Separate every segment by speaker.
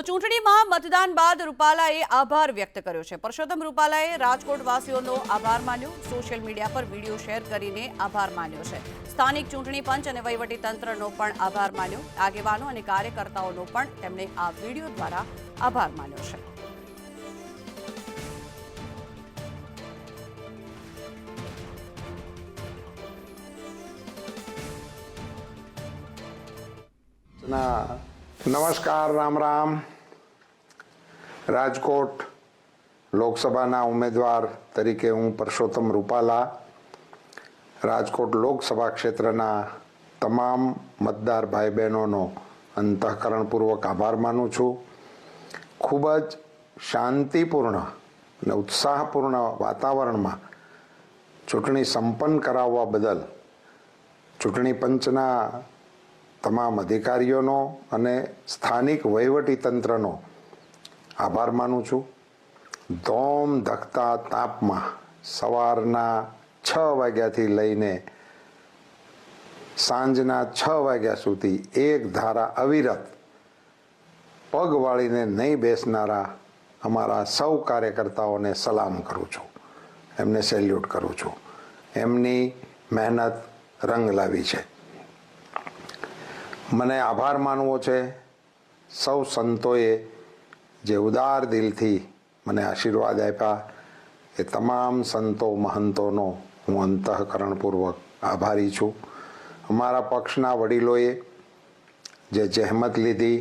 Speaker 1: તો ચૂંટણીમાં મતદાન બાદ રૂપાલાએ આભાર વ્યક્ત કર્યો છે. પરસોત્તમ રૂપાલાએ રાજકોટવાસીઓનો આભાર માન્યો. સોશિયલ મીડિયા પર વીડિયો શેર કરીને આભાર માન્યો છે. સ્થાનિક ચૂંટણી પંચ અને વહીવટી તંત્રનો પણ આભાર માન્યો. આગેવાનો અને કાર્યકર્તાઓનો પણ તેમણે આ વીડિયો દ્વારા આભાર માન્યો છે.
Speaker 2: ના નમસ્કાર, રામ રામ. રાજકોટ લોકસભાના ઉમેદવાર તરીકે હું પરસોત્તમ રૂપાલા. રાજકોટ લોકસભા ક્ષેત્રના તમામ મતદાર ભાઈ બહેનોનો અંતઃકરણપૂર્વક આભાર માનું છું. ખૂબ જ શાંતિપૂર્ણ અને ઉત્સાહપૂર્ણ વાતાવરણમાં ચૂંટણી સંપન્ન કરાવવા બદલ ચૂંટણી પંચના તમામ અધિકારીઓનો અને સ્થાનિક વહીવટી તંત્રનો આભાર માનું છું. ધોમ ધખતા તાપમાં સવારના છ વાગ્યાથી લઈને સાંજના છ વાગ્યા સુધી એક ધારા અવિરત પગ વાળીને નહીં બેસનારા અમારા સૌ કાર્યકર્તાઓને સલામ કરું છું. એમને સેલ્યુટ કરું છું. એમની મહેનત રંગ લાવી છે. મને આભાર માનવો છે. સૌ સંતોએ જે ઉદાર દિલથી મને આશીર્વાદ આપ્યા, એ તમામ સંતો મહંતોનો હું અંતઃકરણપૂર્વક આભારી છું. અમારા પક્ષના વડીલોએ જે જહેમત લીધી,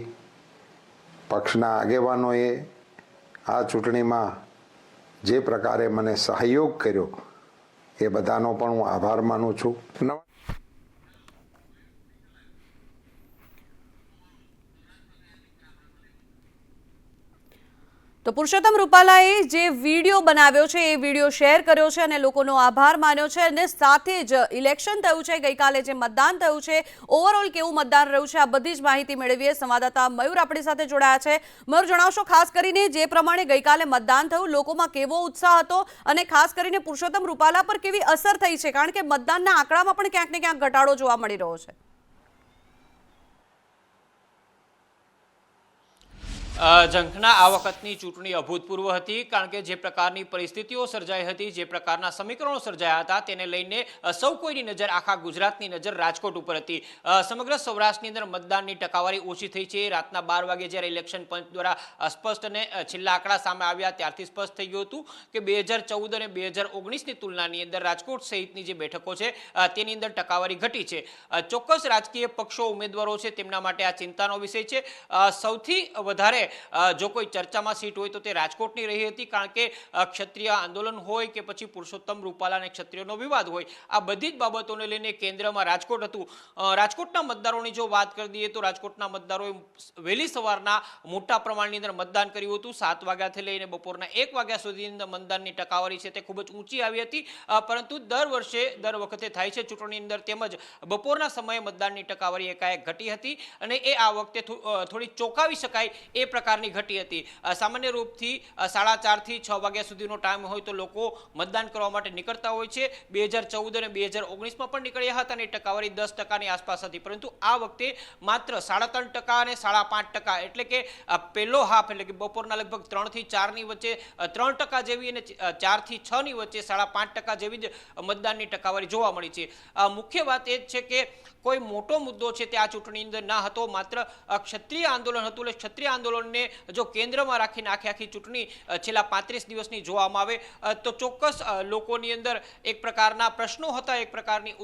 Speaker 2: પક્ષના આગેવાનોએ આ ચૂંટણીમાં જે પ્રકારે મને સહયોગ કર્યો, એ બધાનો પણ હું આભાર માનું છું.
Speaker 1: તો પુરુષોત્તમ રૂપાલાએ જે વીડિયો બનાવ્યો છે, એ વીડિયો શેર કર્યો છે અને લોકોનો આભાર માન્યો છે અને સાથે જ ઇલેક્શન થયું છે, ગઈકાલે જે મતદાન થયું છે ઓવરઓલ કેવું મતદાન રહ્યું છે, આ બધી જ માહિતી મેળવીએ. સંવાદદાતા મયુર આપણી સાથે જોડાયા છે. મયુર, જણાવશો ખાસ કરીને જે પ્રમાણે ગઈકાલે મતદાન થયું, લોકોમાં કેવો ઉત્સાહ હતો અને ખાસ કરીને પુરુષોત્તમ રૂપાલા પર કેવી અસર થઈ છે? કારણ કે મતદાનના આંકડામાં પણ ક્યાંક ને ક્યાંક ઘટાડો જોવા મળી રહ્યો છે.
Speaker 3: ઝંખના આ વખતની ચૂંટણી અભૂતપૂર્વ હતી, કારણ કે જે પ્રકારની પરિસ્થિતિઓ સર્જાઈ હતી, જે પ્રકારના સમીકરણો સર્જાયા હતા, તેને લઈને સૌ કોઈની નજર આખા ગુજરાતની નજર રાજકોટ ઉપર હતી. સમગ્ર સૌરાષ્ટ્રની અંદર મતદાનની ટકાવારી ઓછી થઈ છે. રાતના બાર વાગે જ્યારે ઇલેક્શન પંચ દ્વારા સ્પષ્ટ અને છેલ્લા આંકડા સામે આવ્યા, ત્યારથી સ્પષ્ટ થઈ ગયું હતું કે બે હજાર ચૌદ અને બે હજાર ઓગણીસની તુલનાની અંદર રાજકોટ સહિતની જે બેઠકો છે તેની અંદર ટકાવારી ઘટી છે. ચોક્કસ રાજકીય પક્ષો ઉમેદવારો છે, તેમના માટે આ ચિંતાનો વિષય છે. સૌથી વધારે જો કોઈ ચર્ચામાં સીટ હોય તો તે રાજકોટની રહી હતી, કારણ કે ક્ષત્રિય આંદોલન હોય કે પછી પુરુષોત્તમ રૂપાલા અને ક્ષત્રિયોનો વિવાદ હોય, આ બધી જ બાબતોને લઈને કેન્દ્રમાં રાજકોટ હતું. રાજકોટના મતદારોની જો વાત કરી દઈએ તો રાજકોટના મતદારોએ વહેલી સવારના મોટા પ્રમાણની અંદર મતદાન કર્યું હતું. સાત વાગ્યાથી લઈને બપોરના એક વાગ્યા સુધી અંદર મતદાનની ટકાવારી છે તે ખૂબ જ ઊંચી આવી હતી. પરંતુ દર વર્ષે, દર વખતે થાય છે ચૂંટણીની અંદર તેમજ બપોરના સમયે મતદાનની ટકાવારી એકાએક ઘટી હતી અને એ આ વખતે થોડી ચોંકાવી શકાય એ પ્રકારની ઘટી હતી. સામાન્ય રૂપથી સાડા ચારથી છ વાગ્યા સુધીનો ટાઈમ હોય તો લોકો મતદાન કરવા માટે નીકળતા હોય છે. બે હજાર ચૌદ અને બે હજાર ઓગણીસમાં પણ નીકળ્યા હતા અને ટકાવારી દસ ટકાની આસપાસ હતી. પરંતુ આ વખતે માત્ર સાડા ત્રણ ટકા અને સાડા પાંચ ટકા એટલે કે પહેલો હાફ એટલે કે બપોરના લગભગ ત્રણથી ચારની વચ્ચે ત્રણ ટકા જેવી અને ચારથી છની વચ્ચે સાડા પાંચ ટકા જેવી જ મતદાનની ટકાવારી જોવા મળી છે. મુખ્ય વાત એ જ છે કે કોઈ મોટો મુદ્દો છે તે આ ચૂંટણી અંદર ના હતો. માત્ર ક્ષત્રિય આંદોલન હતું એટલે ક્ષત્રિય આંદોલનને જો કેન્દ્રમાં રાખીને આખી આખી ચૂંટણી છેલ્લા પાંત્રીસ દિવસની જોવામાં આવે તો ચોક્કસ લોકોની અંદર એક પ્રકારના પ્રશ્નો હતા એક પ્રકારની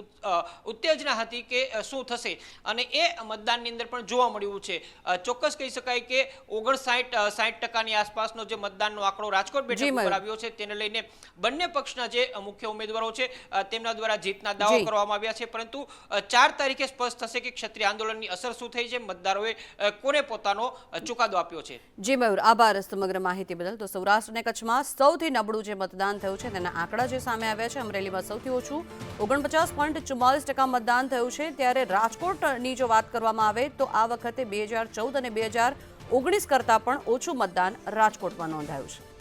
Speaker 3: ઉત્તેજના હતી કે શું થશે? અને એ મતદાનની અંદર પણ જોવા મળ્યું છે. ચોક્કસ કહી શકાય કે ઓગણસાઠ સાઠ ટકાની આસપાસનો જે મતદાનનો આંકડો રાજકોટ બેઠક
Speaker 1: જી,
Speaker 3: ઉપર આવ્યો છે તેને લઈને બંને પક્ષના જે મુખ્ય ઉમેદવારો છે તેમના દ્વારા જીતના દાવો કરવામાં આવ્યા છે. પરંતુ ચાર તારીખે સ્પષ્ટ થશે કે ક્ષત્રિય આંદોલનની અસર શું થઈ છે? મતદારોએ કોને પોતાનો ચુકાદો આપ્યો છે.
Speaker 1: જી, મયુર, આભાર સમગ્ર માહિતી બદલ. તો સૌરાષ્ટ્ર અને કચ્છમાં સૌથી નબળું જે મતદાન થયું છે તેના આંકડા જે સામે આવ્યા છે, અમરેલીમાં સૌથી ઓછું ઓગણપચાસ પોઈન્ટ ચુમ્માલીસ ટકા મતદાન થયું છે. ત્યારે રાજકોટની જો વાત કરવામાં આવે તો આ વખતે બે હજાર ચૌદ અને બે હજાર ઓગણીસ કરતાં પણ ઓછું મતદાન રાજકોટમાં નોંધાયું છે.